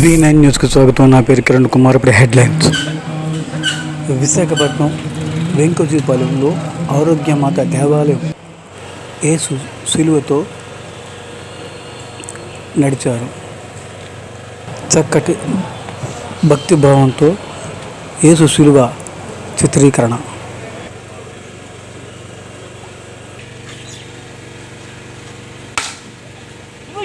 V nine న్యూస్కి స్వాగతం. నా పేరు కిరణ్ కుమార్. ఇప్పుడు హెడ్లైన్స్. విశాఖపట్నం వెంకజీపాలెంలో ఆరోగ్యమాత దేవాలయం యేసు శిలువతో నడిచారు. చక్కటి భక్తి భావంతో యేసు శిలువ చిత్రీకరణ. నువ్వు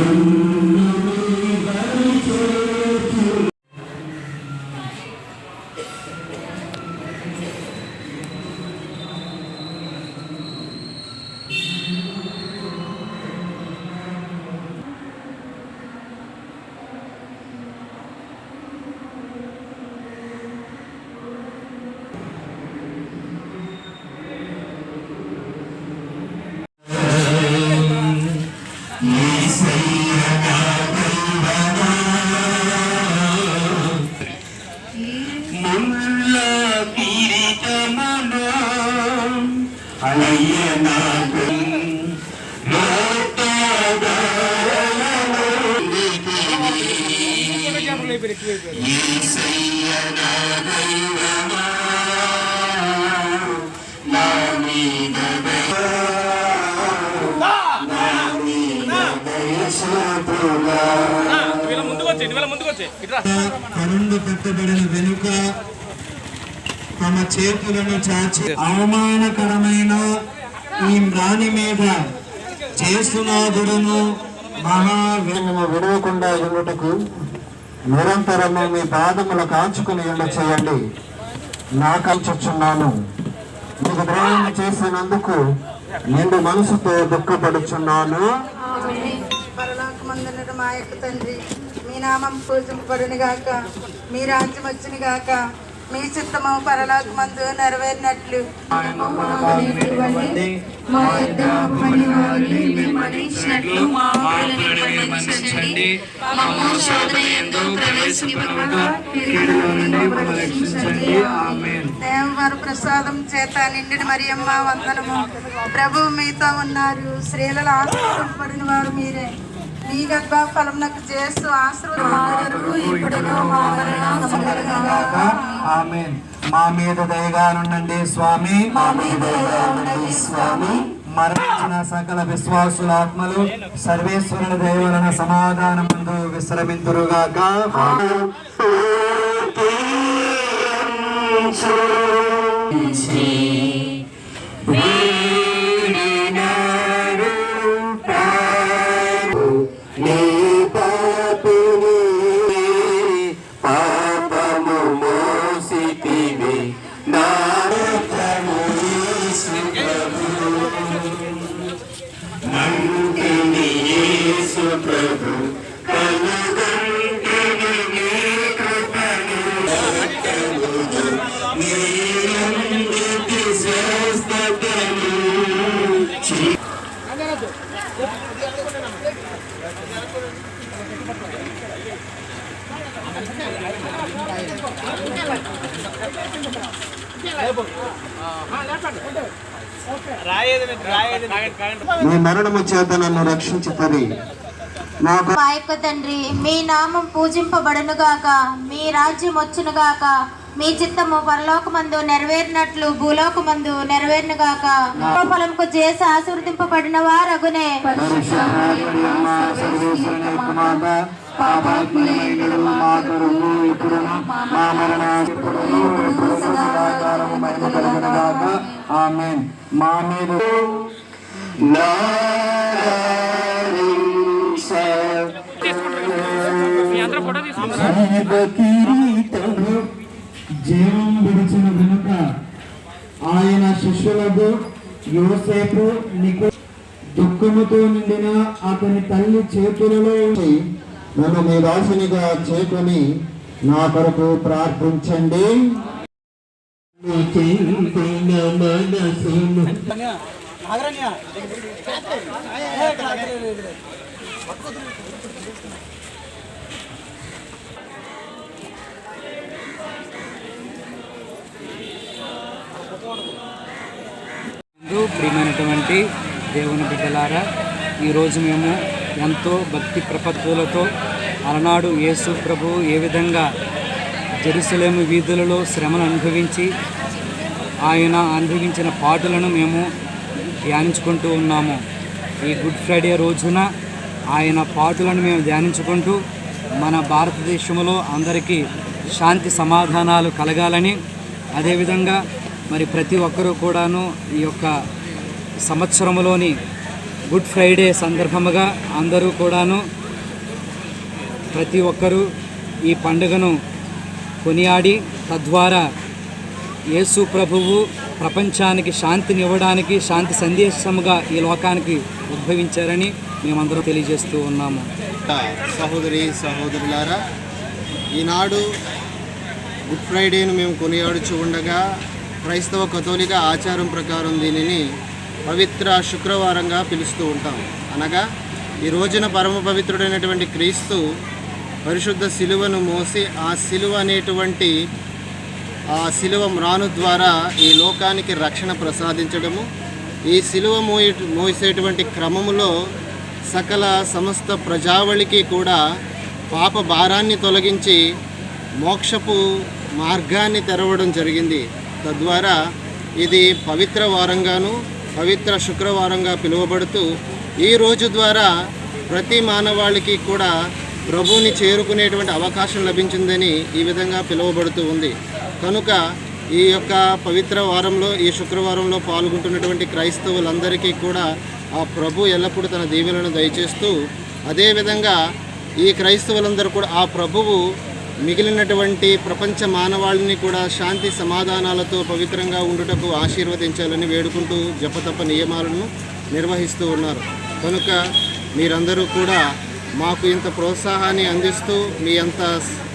మాకు உள்ள பிரிதமனம் அலைய நாகும் కరుండు పెట్టబడిన వెనుక తమ చేతులను చాచి అవమానకరమైన ఈ మ్రాని మీద చేస్తునాదుడును మహావేగము విడవకుండా ఉండుటకు నిరంతరము మీ పాదముల కాచుకుని ఉండ చేయండి నా కంచుచున్నాను. మీకు ద్రోహం చేసినందుకు నిండు మనసుతో దుఃఖపడుచున్నాను. పరలోకమందున మా యొక్క తండ్రి. నామం పూజింపబడును గాక. మీ రాజ్యం వచ్చిన గాక. మీ చిత్తము పరలోకమందు నెరవేరినట్లు. దేవవారు ప్రసాదం చేత నిండిన మరియమ్మ వందనము. ప్రభు మీతో ఉన్నారు. స్త్రీలలో ఆశీర్వదింపబడిన వారు మీరే. మీ గర్భ ఫలమునకు చేస్తూ ఆమేన్. మా మీద దయగా నుండండి స్వామి. మా మీద స్వామి. మరణించిన సకల విశ్వాసుల ఆత్మలు సర్వేశ్వరుని దయ వలన సమాధానం ముందు విశ్రమింతురుగాక. పాపము మీ మరణము చేత నన్ను తండ్రి మీ నామం పూజింపబడునుగాక మీ రాజ్యం వచ్చునుగాక మీ చిత్తము పరలోకమందు నెరవేరినట్లు భూలోకమందు నెరవేరునుగాక పొలంకు చేసి ఆశీర్వదింపబడిన వారగునే ఆమెన్ మా మీద కిరీటము జీవం విడిచిన వెనుక ఆయన శిష్యులకు యోసేపు నీకు దుఃఖముతో నిండిన అతని తల్లి చేతులలో నన్ను మీ దాసునిగా చేకొని నా కొరకు ప్రార్థించండి. మనసును? ప్రియమైనటువంటి దేవుని బిడ్డలారా ఈరోజు మేము ఎంతో భక్తి ప్రపత్తులతో అలనాడు యేసు ప్రభు ఏ విధంగా జెరూసలేము వీధులలో శ్రమను అనుభవించి ఆయన అనుభవించిన పాటలను మేము ధ్యానించుకుంటూ ఉన్నాము. ఈ గుడ్ ఫ్రైడే రోజున ఆయన పాటలను మేము ధ్యానించుకుంటూ మన భారతదేశంలో అందరికీ శాంతి సమాధానాలు కలగాలని అదేవిధంగా మరి ప్రతి ఒక్కరూ కూడాను ఈ యొక్క సంవత్సరంలోని గుడ్ ఫ్రైడే సందర్భముగా అందరూ కూడాను ప్రతి ఒక్కరూ ఈ పండుగను కొనియాడి తద్వారా యేసు ప్రభువు ప్రపంచానికి శాంతిని ఇవ్వడానికి శాంతి సందేశముగా ఈ లోకానికి ఉద్భవించారని మేమందరం తెలియజేస్తూ ఉన్నాము. సహోదరి సహోదరులారా ఈనాడు గుడ్ ఫ్రైడేను మేము కొనియాడుచు ఉండగా క్రైస్తవ కథోలిక ఆచారం ప్రకారం దీనిని పవిత్ర శుక్రవారంగా పిలుస్తూ ఉంటాం. అనగా ఈ రోజున పరమ పవిత్రుడైనటువంటి క్రీస్తు పరిశుద్ధ శిలువను మోసి ఆ శిలువ అనేటువంటి ఆ శిలువ మ్రాను ద్వారా ఈ లోకానికి రక్షణ ప్రసాదించడము ఈ శిలువ మోయ మోసేటువంటి క్రమములో సకల సమస్త ప్రజావళికి కూడా పాప భారాన్ని తొలగించి మోక్షపు మార్గాన్ని తెరవడం జరిగింది. తద్వారా ఇది పవిత్ర వారంగాను పవిత్ర శుక్రవారంగా పిలువబడుతూ ఈ రోజు ద్వారా ప్రతి మానవాళికి కూడా ప్రభువుని చేరుకునేటువంటి అవకాశం లభించిందని ఈ విధంగా పిలువబడుతూ ఉంది. కనుక ఈ యొక్క పవిత్ర వారంలో ఈ శుక్రవారంలో పాల్గొంటున్నటువంటి క్రైస్తవులందరికీ కూడా ఆ ప్రభు ఎల్లప్పుడూ తన దీవెలను దయచేస్తూ అదేవిధంగా ఈ క్రైస్తవులందరూ కూడా ఆ ప్రభువు మిగిలినటువంటి ప్రపంచ మానవాళిని కూడా శాంతి సమాధానాలతో పవిత్రంగా ఉండుటకు ఆశీర్వదించాలని వేడుకుంటూ జపతప నియమాలను నిర్వహిస్తూ ఉన్నారు. కనుక మీరందరూ కూడా మాకు ఇంత ప్రోత్సాహాన్ని అందిస్తూ మీ అంత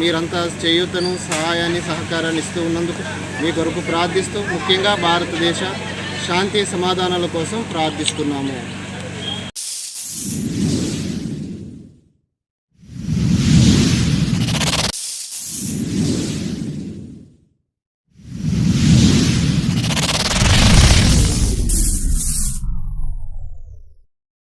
మీరంతా చేయూతను సహాయాన్ని సహకారాన్ని ఇస్తూ ఉన్నందుకు మీ కొరకు ప్రార్థిస్తూ ముఖ్యంగా భారతదేశ శాంతి సమాధానాల కోసం ప్రార్థిస్తున్నాము.